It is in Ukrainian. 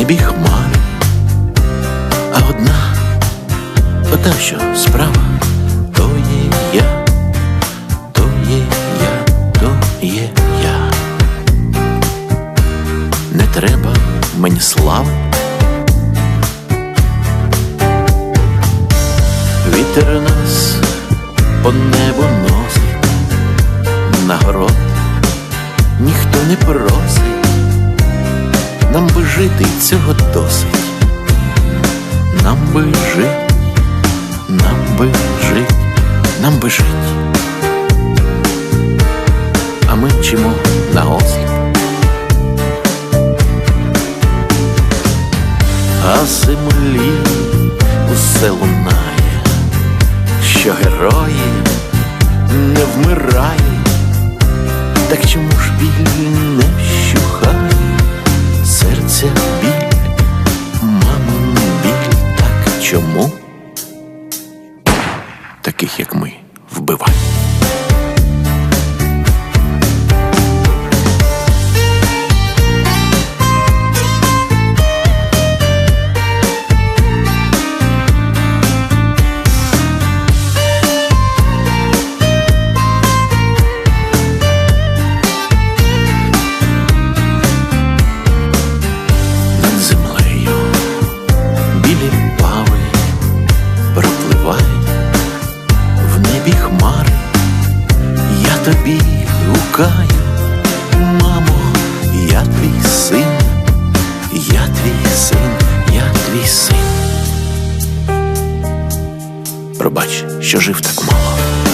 небі хмари, а одна, ота, що справа, то є я, то є я, то є я. Не треба мені слави. Вітер нас по небу носить, нагород ніхто не просить нам би жити цього досить, нам би жить, нам би жить, нам би жить. А ми вчимо на осліп. А землі усе лунає, що герої не вмирають, так чому ж біль чому? Таких, як ми, вбивають. Тобі гукаю, мамо, я твій син, я твій син, я твій син. Пробач, що жив так мало.